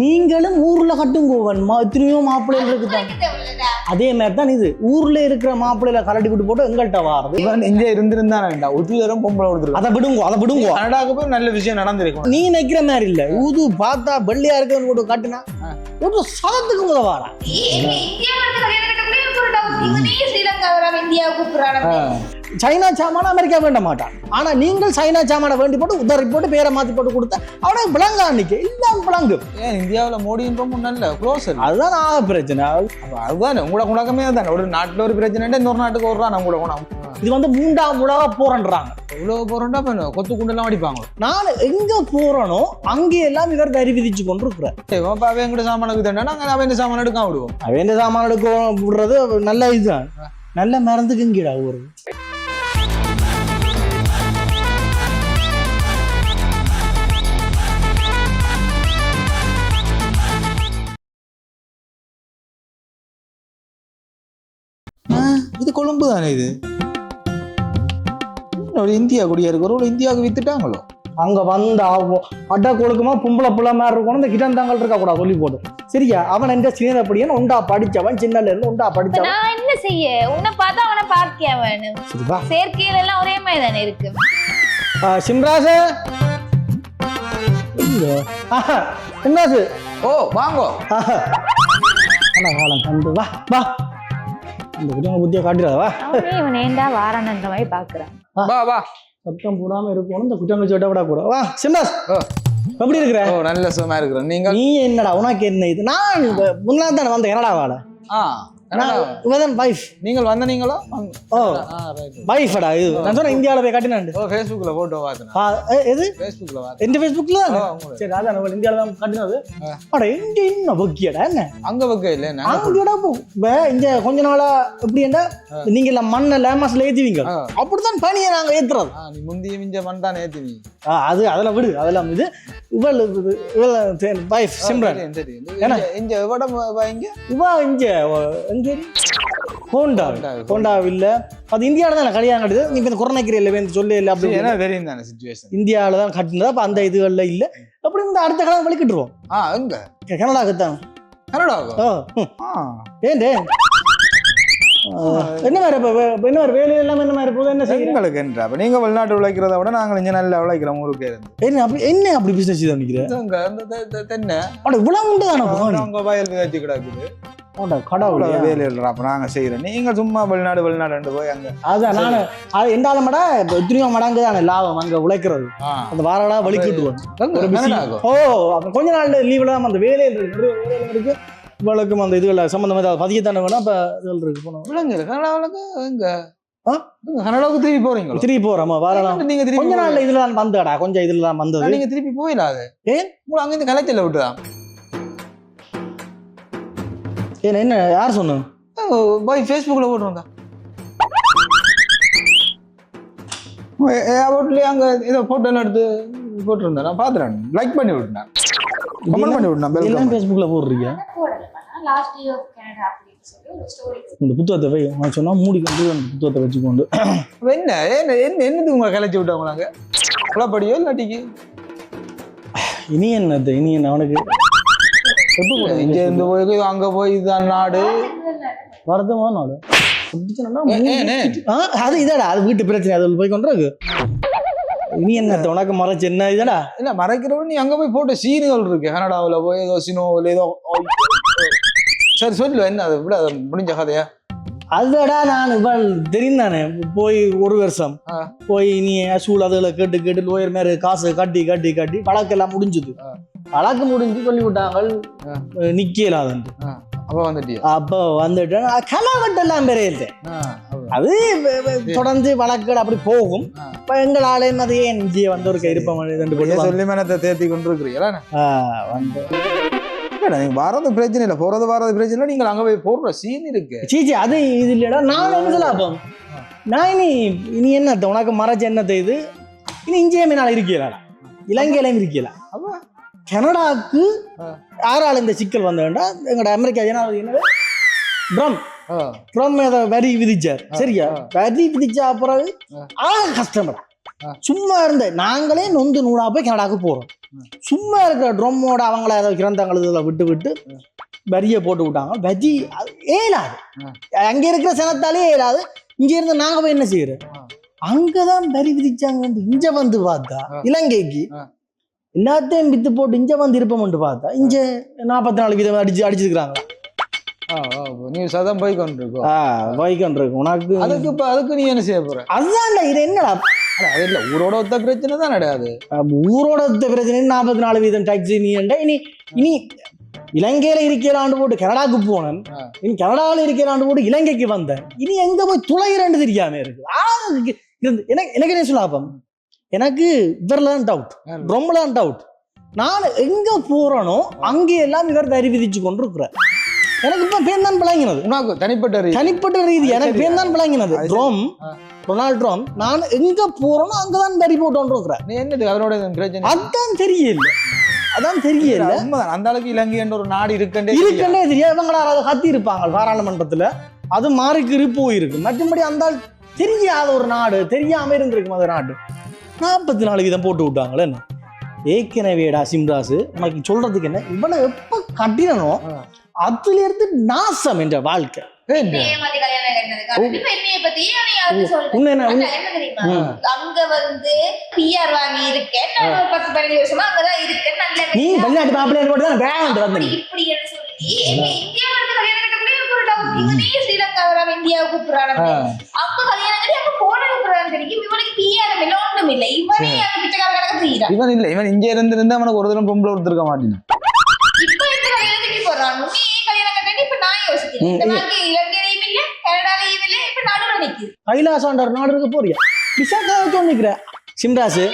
நீங்களும் ஊர்ல கட்டுங்கோவன் மா எத்தனையோ மாப்பிள்ளைகள் இருக்குதான் அதே மாதிரி தான் இது. ஊர்ல இருக்கிற மாப்பிள்ளையில கலட்டி விட்டு போட்டு எங்கள்கிட்ட வாரது இவன் இங்க இருந்திருந்தானேண்டா ஒரு தரம் பொம்பளை கொடுத்துருக்கான் அதை விடுங்கோ அதை விடுங்கோ. கனடாக்கு போய் நல்ல விஷயம் நடந்திருக்கும். நீ நினைக்கிற மாதிரி இல்ல. ஊது பார்த்தா வெள்ளையா இருக்குன்னு போட்டு காட்டுனா ஒரு சதத்துக்கு முத வாரா இந்தியா கூப்பிடுறாங்க சைனா சாமான அமெரிக்கா வேண்ட மாட்டான். ஆனா நீங்கள் சைனா சாமான வேண்டி போட்டு உதறி போட்டு பேரை மாத்தி போட்டு கொடுத்தா அவனுக்கு விளங்க அன்னைக்கு எல்லாம் விளங்கு ஏன் இந்தியாவுல மோடின்றமும் நல்ல க்ளோஸ் அதுதான் ஆக பிரச்சனை. அப்ப அதுதானே உங்களோட குணக்கமே தானே ஒரு நாட்டுல ஒரு பிரச்சனை இன்னொரு நாட்டுக்கு வர்றான் உங்களோட குணம். இது வந்து மூன்றாம் உலக போறன்றாங்க இவ்வளவு போறோம்டா கொத்து குண்டெல்லாம் அடிப்பாங்க? நான் எங்க போறனோ அங்கே எல்லாம் இவர் வரி விதிச்சு கொண்டு இருக்கிறார் இப்ப அவன் எங்கிட்ட சாமானுக்கு தானே நாங்க அவன் சாமான் எடுக்காம விடுவோம்? அவன் சாமான எடுக்க விடுறது நல்ல இதுதான். நல்ல கீழா ஒரு இது கொழும்பு தானே இது? ஒரு இந்தியா குடியா இருக்கிற ஒரு இந்தியாவுக்கு வித்துட்டாங்களோ? அங்க வந்த அட்டா கொழுக்குமா பொம்பளை பிள்ளை மாதிரி இருக்கணும். இந்த கிட்டந்தாங்கள் இருக்கா கூடாது சொல்லி போட்டு சரியா? அவன் என்ற சின்னப்படியன் உண்டா படிச்சவன் சின்னல இருந்து உண்டா படிச்சவன். நான் என்ன செய்ய? உன்னை பார்த்தா அவனை பார்க்க வேணும் சரிப்பா செயற்கையில எல்லாம் ஒரே மாதிரி தானே இருக்கு. சிம்ராசு? சிம்ராசு? ஓ வாங்கோ. அண்ணா காலம் கண்டு. வா வா. இந்த குட்டியான புத்தியை காட்டிடாத வா. அவனே இவன் ஏண்டா வாரானன்ற மாதிரி பாக்குறான்? வா. வா சத்தம் போடாம இருக்கணும் இந்த குட்டியான வச்சு விட விடக்கூடாது. வா சிம்ராஸ். எப்படி இருக்கிற? ஓ நல்ல சுகமா இருக்கிறேன் நீங்க? நீ என்னடா உனக்கு என்ன இது? நான் முன்னாள் தானே வந்தேன். என்னடா வாழ ஆ. இவதான் வைஃப் நீங்கள் வந்த நீங்களோ? ஓ. வைஃப்டா இது? நான் இந்தியாவில் போய் காட்டினாண்டு ஓ ஃபேஸ்புக்ல போட்டோ பார்த்தேன். எது. சரி அதான் நம்ம இந்தியாவில் தான் காட்டினது. அட இங்க என்ன அங்க வைக்க இல்ல அங்கடா இப்ப இங்க கொஞ்ச நாளா எப்படி என்ன? நீங்க எல்லாம் மண்ணை லேமாஸ்ல ஏத்துவீங்க. ஆ. அப்படித்தான் பனியை நாங்க ஏத்துறது. ஆ, நீ முந்திய மிஞ்ச ஏத்தி நீ ஆ, அது அதெல்லாம் விடு அதெல்லாம் இது. இவள் இவள் வைஃப் சிம்ரன். ஏன்னா? இங்க- இங்க இங்க? இவா இங்க அவ- எங்க ஹோண்டா ஹோண்டா. ஹோண்டா இல்ல. அது இந்தியாவில தான் கல்யாணம் கட்டுது நீ இந்த கொரோனா கிரியில் வந்து சொல்லு இல்லை அப்படி ஏன்னா தெரியும் தானே சுச்சுவேஷன் இந்தியாவில தான் கட்டினதா? அப்ப அந்த இதுகள்ல இல்ல. அப்படி இந்த அடுத்த காலம் வலிக்கிட்டுருவோம் ஆ எங்க? கனடாக்கு தான். கனடாவா? ஓ ம். ஆ. ஏண்டே என்ன மாதிரி இப்ப என்ன வேலை எல்லாம் என்ன மாதிரி போகுது? என்ன செய்யுங்க எங்களுக்கு என்ற அப்ப நீங்க வெளிநாட்டு உழைக்கிறத விட நாங்கள் இங்க நல்லா உழைக்கிறோம் ஊருக்கு என்ன அப்படி என்ன அப்படி பிசினஸ் தான் நிக்கிறேன் இங்க இந்த தெ- தெ- தென்னை. அட இவ்வளவு உண்டு தானே அங்க வயல் விதைச்சு கிடக்குது. கடவுளே. அவ்வளவு வேலை இல்லைடா அப்ப நாங்க செய்யறோம் நீங்க சும்மா வெளிநாடு வெளிநாடு போய் அங்க. அதான் நானு அது எண்டால மடா இப்ப எத்தனையோ மடங்கு தானே லாபம் அங்க உழைக்கிறது. அந்த வாரடா கனடாக்கோ? ஓ அப்ப கொஞ்ச நாள் லீவ்ல அந்த வேலையில் இருக்கு. இவளுக்கும் அந்த இதுல சம்பந்தமா ஏதாவது பதிக்கத்தானே இருக்கு. போனோம். விலங்கு கனடாவுக்கு? எங்க? கனடாவுக்கு திருப்பி போறீங்களா? திருப்பி போறோமா. வரலாம் நீங்க திருப்பி கொஞ்ச நாள்ல இதுல தான் வந்தடா கொஞ்சம் இதுல தான் வந்தது. நீங்க திருப்பி போயிடாது. ஏன்? அங்க இந்த கலைச்சல விட்டுதான் ஏன் என்ன யார் சொன்னது? போய் ஃபேஸ்புக்கில் போட்டுருந்தா ஏர்போர்ட்லயே அங்க ஏதோ எல்லாம் எடுத்து போட்டிருந்தேன். நான் பார்த்துறேன் லைக் பண்ணி விட்டேன் கமெண்ட் பண்ணி விட்டேன் எல்லாம். ஃபேஸ்புக்ல போடுறீங்க லாஸ்ட் இயர் கனடா அப்படின்னு சொல்லி ஒரு ஸ்டோரி இந்த புத்தகத்தை வை. நான் சொன்னா மூடி கொண்டு அந்த புத்தகத்தை வச்சுக்கொண்டு. என்ன என்ன என்ன என்னது உங்களை கலைச்சி விட்டாங்க நாங்க குழப்படியோ இல்லாட்டிக்கு? இனி என்னது இனி என்ன அவனுக்கு? இங்க இருந்து போய் அங்க போய் இதுதான் நாடு. வருத்தமான நாடு? அது இதடா அது வீட்டு பிரச்சனை அது போய் கொண்டிருக்கு இனி என்ன உனக்கு மறைச்சு என்ன இதடா? இல்ல மறைக்கிறவன் நீ அங்க போய் போட்ட சீனுகள் இருக்கு. கனடாவுல போய் ஏதோ சினோவில் ஏதோ சரி சொல்லு என்ன அது? விட முடிஞ்ச கதையா? அதுடா நான் இவள் தெரியும் தானே. போய் ஒரு வருஷம். போய் நீ சூழ் அதுல கேட்டு கேட்டு லோயர் மேல காசு கட்டி கட்டி கட்டி வழக்கெல்லாம் முடிஞ்சுது. வழக்கு முடிஞ்சு சொல்லி விட்டாங்க ஆ. நிக்கலாதுன்ட்டு அப்ப வந்துட்டியா? அப்போ வந்துட்டு கலவட்டெல்லாம் பெரிய அப்ப. அது தொடர்ந்து வழக்குகள் அப்படி போகும். இப்ப எங்களாலே அது ஏன் இங்கே வந்து ஒரு இருப்ப மனிதன் சொல்லி மனத்தை தேத்தி கொண்டு இருக்கிறீங்களா வந்து. நீங்க வரது பிரச்சனை இல்லை போறது வரது பிரச்சனை இல்லை நீங்கள் அங்க போய் போடுற சீன் இருக்கு. சீச்சி அது இது இல்லடா நான் என்ன லாபம் நான் இனி இனி என்னத்த உனக்கு மறைச்ச என்னத்த இது? இனி இங்கேயுமே நான் இருக்கலாடா இலங்கையிலையும் இருக்கல அப்ப? கனடாக்கு ஆ. யாரால இந்த சிக்கல் வந்தேன்டா எங்கட அமெரிக்கா ஜனாதிபதி என்னது? ட்ரம் ட்ரம் ஏதோ வரி விதிச்சார். சரியா. வரி விதிச்சா பிறகு ஆ. ஆ கஷ்டம்டா. சும்மா இருந்த நாங்களே நொந்து நூடா போய் கனடாக்கு போறோம். சும்மா இருக்கிற ட்ரம்மோட அவங்கள ஏதோ கிரந்தங்கள் இதில் விட்டு விட்டு வரியை போட்டு விட்டாங்க. வரி அது ஏலாது. அங்க இருக்கிற சனத்தாலே ஏலாது. இங்க இருந்து நாங்க போய் என்ன செய்யறோம் ஆ. அங்கதான் வரி விதிச்சாங்க இங்க வந்து பார்த்தா. இலங்கைக்கு. எல்லாத்தையும் வித்து போட்டு இங்க வந்து இருப்போம்னு பார்த்தா இங்க நாற்பத்தி நாலு வீதம் அடிச்சு ஆ, நீ சதம் போய் கொண்டிருக்கோம் வைக்கன் இருக்கு உனக்கு அதுக்கு இப்ப அதுக்கு நீ என்ன செய்ய போற? அதுதான் இது என்னடா? அட, அது இல்ல ஊரோட ஒத்த பிரச்சனை தான் கிடையாது ஊரோட பிரச்சனை நாற்பத்தி நாலு வீதம் டாக்ஸ் நீ இனி இனி இலங்கையில இருக்கிறாண்டு போட்டு கனடாக்கு போனேன். இனி கனடாவில் இருக்கிறாண்டு போட்டு இலங்கைக்கு வந்தேன். இனி எங்க போய் துளையிறன்னு தெரியாம இருக்கு எனக்கு எனக்கு என்ன சொல்லாப்பம்? எனக்கு இவர்ல தான் டவுட் ரொம்ப தான் டவுட் நான் எங்க போறேனோ அங்கே எல்லாம் இவர் வரி விதிச்சு கொண்டு இருக்கிறார் எனக்கு இப்ப பேர் தான் பிளங்கினது தனிப்பட்ட ரீதி. தனிப்பட்ட ரீதி. எனக்கு. பேர் தான் பிளங்கினது ஆ. ரொனால்ட் ட்ரோம் நான் எங்க போறேனோ அங்கதான் வரி போட்டு இருக்கிறேன் என்னது இந்த பிரச்சனை அதான் தெரியல. அதான் தெரியல. அந்த அளவுக்கு இலங்கை என்ற ஒரு நாடு இருக்கண்டே. இருக்கண்டே தெரியாது. இவங்களா அதை கத்தி இருப்பாங்க பாராளுமன்றத்துல. அது மாறிக்கிறு போயிருக்கு. மற்றபடி அந்த தெரியாத ஒரு நாடு தெரியாம இருந்திருக்கும் அந்த நாடு. நாற்பத்தி நாலு வீதம் போட்டு விட்டாங்களே என்ன? ஏற்கனவேடா சிம்ராசு உனக்கு சொல்றதுக்கு என்ன? இவ்வளவு எப்ப கட்டினனோ. அதுல இருந்து நாசம் என்ற வாழ்க்கை. ஏன் இந்த- ஏமாத்தி கல்யாணம் கட்டினதுக்கு இப்ப என்னைய பத்தி நீ யாருக்கு சொல்ற உன்னை என்ன அண்ணா, என்ன தெரியுமா? ம். அங்க வந்து பிஆர் வாங்கி இருக்கேன். நான் ஒரு பத்து பதினஞ்சு வருஷமா அங்கதான் இருக்கேன். நல்ல நீ. வெளிநாட்டு மாப்பிள்ளை போட்டு தான் அப்படி வந்து இப்படி சொல்லி இந்தியா வந்து கல்யாணம் கட்டக்குள்ளே எனக்கு ஒரு டவுட் இவனே ஸ்ரீலங்கா வராம இந்தியா கூப்பிடுறாங்க ஆ. அப்ப கல்யாணம் கட்டி அங்க போனது கூப்பிடுறாங்க தெரியும். இவனுக்கு பிஆர் ஒண்ணும் இல்ல இவனே அந்த பிச்சைக்கார கணக்கு செய்யறான் இவன் இல்ல இவன் இங்க இருந்து இருந்தா அவனுக்கு ஒரு தினம் பொம்பளை கொடுத்துருக்க மாட்டேன் இப்ப இந்த கல்யாணம் கட்டி போறான் நீ ஏன் கல்யாணம் கட்டி இப்ப நான் யோசிக்கிறேன். இந்த ம், வாழ்க்கை இலங்கையிலும் இல்ல கனடாலையும் இல்ல இப்ப நடுவில் நிக்குது. கைலாசாண்டர் நாடு இருக்க போறியா? விசாக்கா சொன்னிக்கிற சிம்ராசு.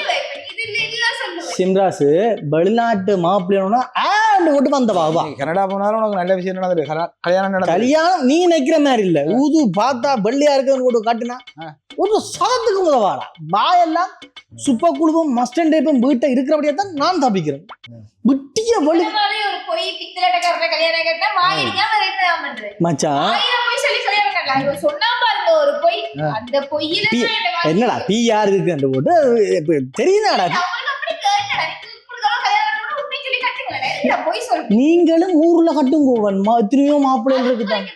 இது இல்ல சொல்லுவேன். சிம்ராசு வெளிநாட்டு மாப்பிள்ளைனா ஆண்டு விட்டு வந்தவா வா. கனடா போனாலும் உனக்கு நல்ல விஷயம் நடந்தது கல- கல்யாணம் நடந்தது. கல்யாணம் நீ நிக்கிற மாதிரி இல்ல. ஊது பார்த்தா வெள்ளையா இருக்குன்னு போட்டு காட்டினா. ஒரு சதத்துக்கு முதவாடா வாயெல்லாம் சுப்ப குழுவும் மஸ்டன் டேப்பும் வீட்டை இருக்கிறபடியா தான் நான் தப்பிக்கிறேன். விட்டிய வழி அந்த என்னடா பி யார் இருக்குன்னு போட்டு தெரியுதாடா அவனுக்கு அப்படி கேட்டடா நீ இப்படிதான் கல்யாணம் பண்ணணும் உண்மை சொல்லி கட்டுங்களேன் இல்ல பொய் சொல்றேன் நீங்களும் ஊர்ல கட்டுங்கோவன். மா எத்தனையோ மாப்பிள்ளைகள் இருக்குதான்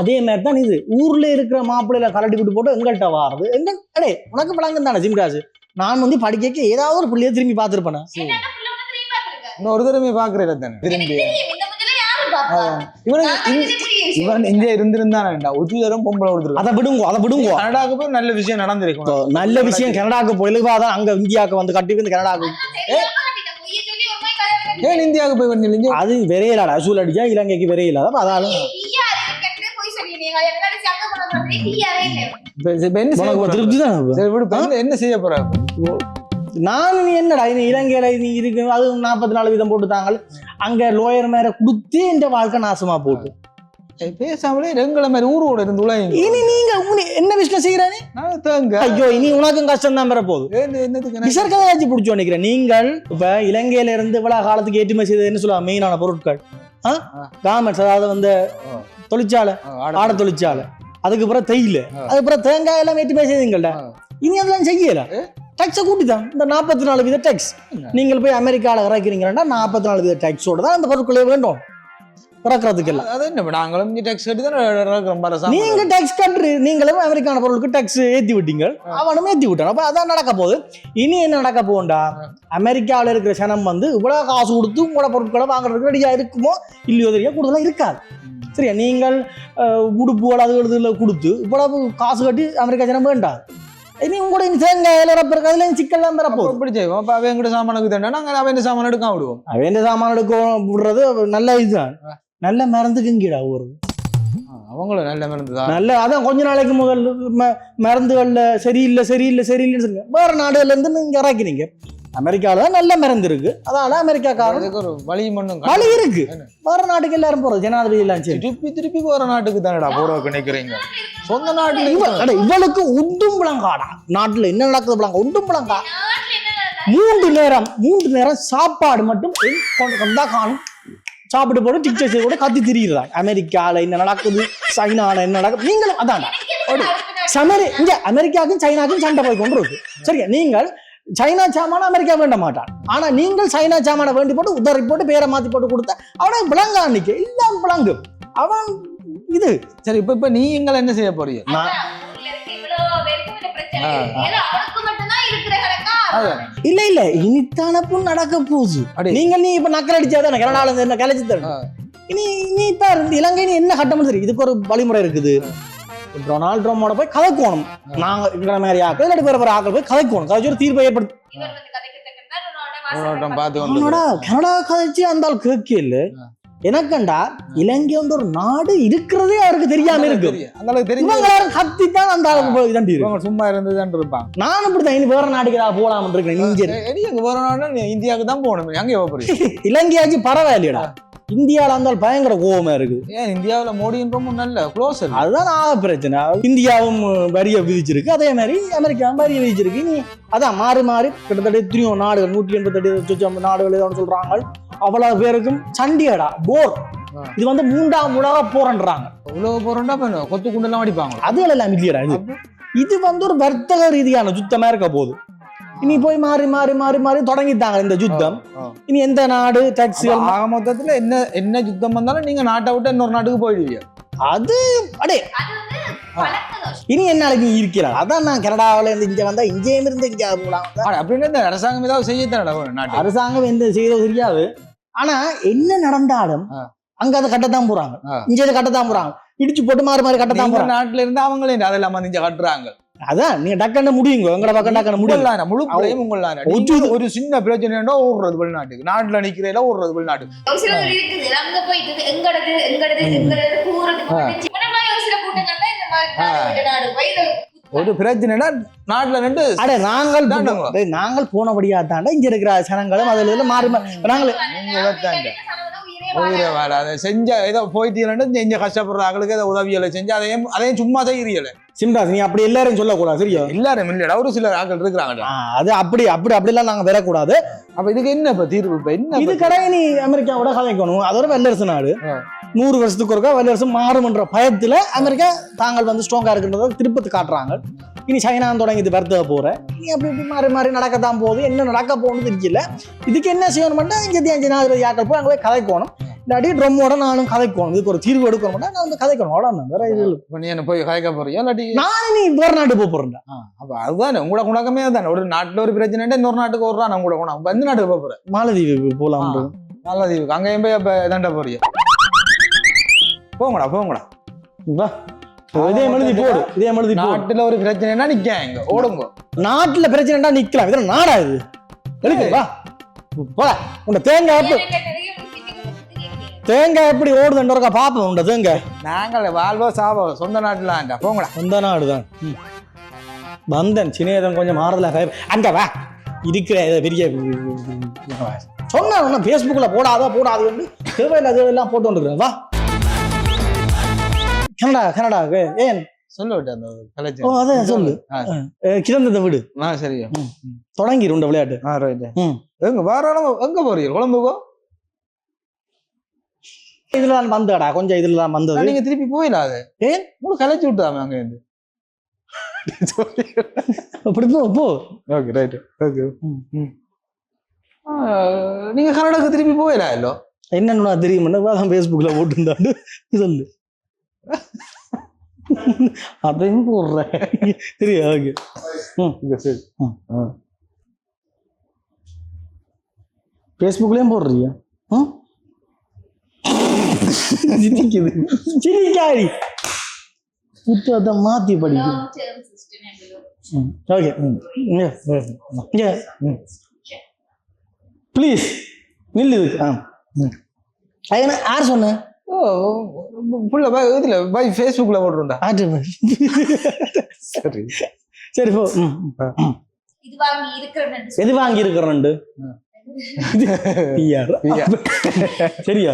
அதே மாதிரி தான் இது. ஊர்ல இருக்கிற மாப்பிள்ளையில கலட்டி விட்டு போட்டு எங்கள்கிட்ட வாருது எங்க அடே உனக்கு விளங்கும் தானே சிம்ராஜ் நான் வந்து படிக்க ஏதாவது ஒரு பிள்ளைய திரும்பி பார்த்திருப்பேன். இன்னும் ஒரு தடவை பாக்குறேன் தானே? திரும்பி. இவன். இவன் இங்க இருந்திருந்தானேண்டா ஒரு தரம் பொம்பளை கொடுத்துருக்கான். அதை விடுங்கோ அதை விடுங்கோ. கனடாக்கு போய் நல்ல விஷயம் நடந்திருக்கும். நல்ல விஷயம் கனடாக்கு போயிலுவா தான் அங்க இந்தியாவுக்கு வந்து கட்டி வந்து கனடாக்கு ஏன் இந்தியாவுக்கு போய் வந்து இங்க அது விரையிலாடா. அசூல் அடிச்சா இலங்கைக்கு விரையில அதாலும் என்ன செய்ய உனக்கு போற? திருப்தி தான் சரி விடு. இப்ப என்ன- என்ன செய்ய போற நான் நீ என்னடா நீ இலங்கையில நீ இருக்கு. அது நாற்பத்தி நாலு வீதம் போட்டு தாங்க அங்க லோயர் மேல கொடுத்து இந்த வாழ்க்கை நாசமா போட்டு பேசாமலே எங்களை மாதிரி ஊரோட இருந்து உலகம் இனி நீங்க என்ன விஷயம் செய்யறானே நான் தேங்க ஐயோ இனி உனக்கும் கஷ்டம் தான் பெற போகுது. ஏன் என்னத்துக்கு எனக்கு- விசர்க்கதை வச்சு பிடிச்சு நினைக்கிறேன் நீங்கள் இப்ப இலங்கையில இருந்து இவ்வளவு காலத்துக்கு ஏற்றுமதி செய்தது என்ன சொல்லலாம் மெயினான பொருட்கள். கார்மெண்ட்ஸ் அதாவது வந்து. தொழிற்சாலை ஆட- தொழிற்சாலை. அதுக்கு அப்புறம் தேயில. அதுக்கப்புறம் தேங்காய் எல்லாம் ஏற்றுமதி செய்தீங்கள்ல ஆ. இனி அதெல்லாம் செய்யல. டேக்ஸை கூட்டி தான் இந்த நாற்பத்தி நாலு வீத டேக்ஸ்? நீங்கள் போய் அமெரிக்காவில் இறக்கிறீங்கன்னா நாற்பத்தி நாலு வீத டேக்ஸோட தான் அந்த பொருட்களே வேண்டும் இறக்குறதுக்கு எல்லாம் அது என்ன நாங்களும் டேக்ஸ் கட்டி தான் இருக்கிறோம் பாரு. நீங்க டேக்ஸ் கட்டுரு நீங்களும் அமெரிக்கான பொருளுக்கு டேக்ஸ் ஏத்தி விட்டீங்க. அவனும் ஏத்தி விட்டான். அப்ப அதான் நடக்க போகுது. இனி என்ன நடக்க போகுண்டா அமெரிக்காவில் இருக்கிற சனம் வந்து இவ்வளவு காசு கொடுத்து உங்களோட பொருட்களை வாங்குறதுக்கு ரெடியா இருக்குமோ? இல்லையோ தெரியும் கூடுதலா இருக்காது. சரியா? நீங்கள் உடுப்புகள் அது இதில் கொடுத்து இவ்வளவு காசு கட்டி அமெரிக்கா ஜனம் வேண்டாம் இனி உங்களோட இனி தேங்காய் இறப்பு இருக்கு அதுல சிக்கல்லாம் பெறப்போகுது இப்படி செய்வோம்? அப்ப அவன் எங்கிட்ட சாமானுக்கு தானே நாங்க அவன் சாமான் எடுக்காம விடுவோம். அவன் சாமான் எடுக்க விடுறது? நல்ல இதுதான். நல்ல மருந்துக்குங்கீடா ஒரு ஆ, அவங்களும் நல்ல மருந்து தான் நல்ல அதான் கொஞ்ச நாளைக்கு முதல் ம- மருந்துகள்ல சரியில்லை சரியில்லை சரியில்லைன்னு சொல்லுங்க. வேற நாடுகள்ல இருந்து நீங்க இறக்கினீங்க. அமெரிக்கால தான் நல்ல மருந்து இருக்கு. அதனால அமெரிக்காக்காரன் அதுக்கு ஒரு வழி மண்ணும் வழி இருக்கு? வேற நாட்டுக்கு எல்லாரும் போறது ஜனாதிபதி எல்லாம் சரி திருப்பி திருப்பி போற நாட்டுக்கு தானடா போறதுக்கு நினைக்கிறீங்க? சொந்த நாட்டுல இவளுக்கு உண்டும் விளங்காடா. நாட்டுல என்ன நடக்குது விளங்க? உண்டும் விளங்கா. நாட்டுல என்ன நடந்தா? மூன்று நேரம் மூன்று நேரம் சாப்பாடு மட்டும் கொண்டு வந்தா காணும். சாப்பிட்டு போட்டு டிக்டேக் கூட கத்தி திரியுறதா? அமெரிக்கால என்ன நடக்குது? சைனால என்ன நடக்குது? நீங்களும் அதான் சமரி இங்க அமெரிக்காவுக்கும் சைனாக்கும் சண்டை போய் கொண்டு இருக்கு சரியா? நீங்கள் சைனா சாமான அமெரிக்கா வேண்ட மாட்டான். ஆனா நீங்கள் சைனா சாமான வேண்டி போட்டு உதறி போட்டு பேரை மாத்தி போட்டு கொடுத்த அவனை விளங்க அன்னைக்கு எல்லாம் விளங்கு அவன் இது. சரி இப்ப இப்ப நீ எங்களை என்ன செய்ய போறீங்க அதான், இல்ல இல்ல. இனித்தானப்பும் நடக்க போகுது. நீங்க நீ இப்ப நக்கல் அடிச்சாதான் கனடால என்ன கலைச்சு தரணும். இனி நீ இப்ப இருந்து இலங்கை நீ என்ன கட்டம் தெரியும்? இதுக்கு ஒரு வழிமுறை இருக்குது. டொனால்ட் ட்ரம்போட போய் கதைக்கணும். நாங்க இருக்கிற மாதிரி ஆக்கள் இல்லாட்டி வேற வேற ஆக்கள் போய் கதைக்கணும். கதைச்சு ஒரு தீர்ப்பை ஏற்படுத்தி கனடா கதைச்சு அந்த ஆள் கேட்க இல்ல. எனக்கண்டா இலங்கை வந்து ஒரு நாடு இருக்கிறதே அவருக்கு தெரியாம இருக்கு. அளவுக்கு கத்தி தான் அந்த ஆளுக்கு போய் இதாண்டி இருக்கு சும்மா இருந்துதான் இருப்பான் நான் இப்படிதான் இனி வேற நாட்டுக்கு ஏதாவது போலாம்னு இருக்கேன் நீங்க எடி எங்க போறோம்னா நீ இந்தியாவுக்கு தான் போகணும். போக போறீங்க இலங்கையாச்சு பரவாயில்லையடா. இந்தியால இருந்தால் பயங்கர கோவமா இருக்கு. ஏன் இந்தியாவுல மோடின்றமும் நல்ல க்ளோஸ் அதுதான் ஆக பிரச்சனை. இந்தியாவும் வரிய விதிச்சிருக்கு. அதே மாதிரி அமெரிக்காவும் வரிய விதிச்சிருக்கு. நீ அதான் மாறி மாறி கிட்டத்தட்ட எத்தனையோ நாடுகள் நூற்றி எண்பத்தெட்டு நாடுகள் ஏதோ சொல்றாங்க. அவ்வளவு பேருக்கும் சண்டியடா போர். இது வந்து மூன்றாம் உலக போர்ன்றாங்க. உலக என்ன, கொத்து குண்டெல்லாம் அடிப்பாங்க அது எல்லாம் இல்லையடா இது. இது வந்து ஒரு வர்த்தக ரீதியான யுத்தமா இருக்க போகுது. இனி போய் மாறி மாறி மாறி மாறி தொடங்கிட்டாங்க இந்த யுத்தம். இனி எந்த நாடு டாக்ஸிகள் ஆக மொத்தத்துல என்ன என்ன யுத்தம் வந்தாலும் நீங்க நாட்டை விட்டு இன்னொரு நாட்டுக்கு போயிடுவீங்க. அது அடே. இனி என்ன இருக்கிறார் அதான் நான் கனடாவில இருந்து இங்க வந்தா இங்கேயும் இருந்து இங்க போகலாம் அப்படின்னு இந்த அரசாங்கம் ஏதாவது செய்யத்தான் நாட்டு அரசாங்கம் எந்த செய்தோ தெரியாது. ஆனா என்ன நடந்தாலும். அங்க அதை கட்டத்தான் போறாங்க. இங்க அதை கட்டத்தான் போறாங்க. இடிச்சு போட்டு மாறி மாறி கட்டத்தான் நீங்க போறாங்க. நாட்டுல இருந்து அவங்களே அதெல்லாம் வந்து இங்க கட்டுறாங்க. அதான் நீங்க டக்குன்னு முடியுங்க. உங்களோட பக்கம் டக்குன்னு உங்களான முழு பிள்ளையும் நீங்க ஒரு சின்ன பிரச்சனைடா ஓடுறது வெளிநாட்டுக்கு. நாட்டுல நிக்கிறதுல ஓடுறது வெளிநாட்டுக்கு. ஒரு பிரச்சனைனா நாட்டுல ரெண்டு அட நாங்கள் நாங்கள் போனபடியா தாண்டா இங்க இருக்கிற சனங்களும் அதுல இதுல மாறி நாங்கள். உயிரே அதை செஞ்ச ஏதோ போயிட்டீங்கன்னா செஞ்ச கஷ்டப்படுற ஆளுக்கு ஏதோ உதவிகளை செஞ்சு அதையும் அதையும் சும்மா செய்யறீங்களே சிம்ராஜ் நீ அப்படி எல்லாரும் சொல்லக்கூடாது சரியா? எல்லாரும் இல்லடா ஒரு சில ஆட்கள் இருக்கிறாங்கடா. ஆ, அது அப்படி அப்படி அப்படிலாம் நாங்க வரக்கூடாது. அப்ப இதுக்கு என்ன இப்ப தீர்வு? இப்ப என்ன இது? கடை நீ அமெரிக்காவோட கதைக்கணும். அதோட வல்லரசு நாடு. நூறு வருஷத்துக்கு ஒருக்கா வல்லரசு மாறும்ன்ற பயத்துல அமெரிக்கா தாங்கள் வந்து ஸ்ட்ராங்கா இருக்குன்றத திருப்பத்து காட்டுறாங்க. இனி சைனா தொடங்கி இது வர்த்தக போற நீ அப்படி இப்படி மாறி மாறி நடக்கத்தான் போகுது. என்ன நடக்க போகணும்னு தெரியல. இதுக்கு என்ன செய்யணும் மட்டும் இங்க அஞ்சு நாலு யாக்கள் போய் அங்கே போய் கதைக்கணும். இல்லாட்டி ட்ரம்மோட நானும் கதைக்கணும். இதுக்கு ஒரு தீர்வு எடுக்கணும் நான் வந்து கதைக்கணும். அவ்வளோ வேற இது நீ என்ன போய் கதைக்க போறியா? இல்லாட்டி நான் நீ வேற நாட்டு போக போறேன் அப்ப அதுதானே. உங்களோட குணக்கமே தானே ஒரு நாட்டுல ஒரு பிரச்சனை இன்னொரு நாட்டுக்கு ஓடுறான் உங்களோட குணம். எந்த நாட்டுக்கு போக போற? மாலதீவுக்கு போலாம் நல்ல தீவுக்கு அங்கேயும் போய் அப்ப தாண்ட போறியா? போங்கடா போங்கடா. வா இதே எழுதி போடு இதே எழுதி போடு. நாட்டுல ஒரு பிரச்சனைனா நிக்க இங்க ஓடுங்க. நாட்டுல பிரச்சனைடா நிக்கலாம். இதுல நாடா இது? எழுதி வா. போடா உண்ட தேங்காய் தேங்காய் எப்படி ஓடுதுன்றக்கா பாப்போம் உண்ட தேங்காய் நாங்கள் வாழ்வோ சாவோ சொந்த நாட்டுல ஆண்டா போங்கடா. சொந்த நாடுதான். ம். வந்தன். சினேதன் கொஞ்சம் மாறுதல அங்க வா. இருக்கிற இதை பெரிய சொன்னா ஒன்றும் ஃபேஸ்புக்கில் போடாத போடாது வந்து தேவையில்லாத இதெல்லாம் போட்டு வந்துருக்கேன் வா. கனடா கனடா ஏன்? சொல்லு அந்த ஓ கலைச்சல் அதான் சொல்லு. கிடந்ததை விடு. ஆ சரியா தொடங்கிரு உண்ட விளையாட்டு. ஆ ரைட் ம். எங்க இடம் எங்க போறீங்க? கொழம்புக்கோ? இதுல தான் வந்தடா. கொஞ்சம் இதுல தான் வந்தது. நீங்க திருப்பி போயிடாது ஏன்? உங்களுக்கு கலைச்சு விட்டாம அங்க இருந்து அப்படி போ போ. Okay right okay. நீங்க கனடாக்கு திருப்பி போயிடாதோ என்னன்னு நான் தெரியுமா தான் ஃபேஸ்புக்கில் போட்டுருந்தாண்டு. சொல்லு. அதையும் போடுறேன் தெரியும் ஓகே ம் சரி ஃபேஸ்புக்லேயும் போடுறியா ம் சிரிக்குது சிரிக்காடி புத்தகத்தை மாற்றி படிக்குது ம் ஓகே ம் ப்ளீஸ் நில்லு இதுக்கு ஆ ம் என்ன யார் சொன்னேன் புள்ள பை இதுல பை ஃபேஸ்புக்ல போட்டுருந்தா. ஆட்டு சரி. சரி போ. இது வாங்கி இருக்கிறேன்னு எது வாங்கி இருக்கிறண்டு பிஆர். சரியா.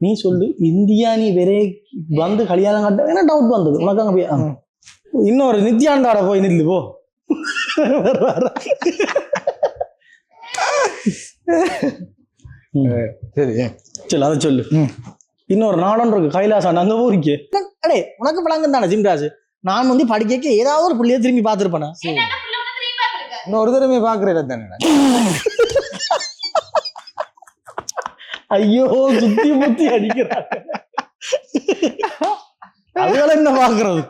நீ சொல்லு. இந்தியா நீ வேற வந்து கல்யாணம் கட்ட என்ன டவுட் வந்தது? உனக்கு அங்க போய். இன்னொரு நித்யாண்டாட போய் நில்லு போ. சரி சொல்லு அதை சொல்லு. இன்னொரு நாடன் இருக்கு கைலாசாண்ட அங்க போறிக்கு அடே உனக்கு விளங்கும் தானே ஜிம்ராஜ்? நான் வந்து படிக்க ஏதாவது ஒரு பிள்ளைய திரும்பி பார்த்துருப்பேன். இன்னும் ஒரு தடவை பாக்குறேன் தானே. ஐயோ சுத்தி முத்தி அடிக்கிறாங்க. அதுகளை என்ன பாக்குறது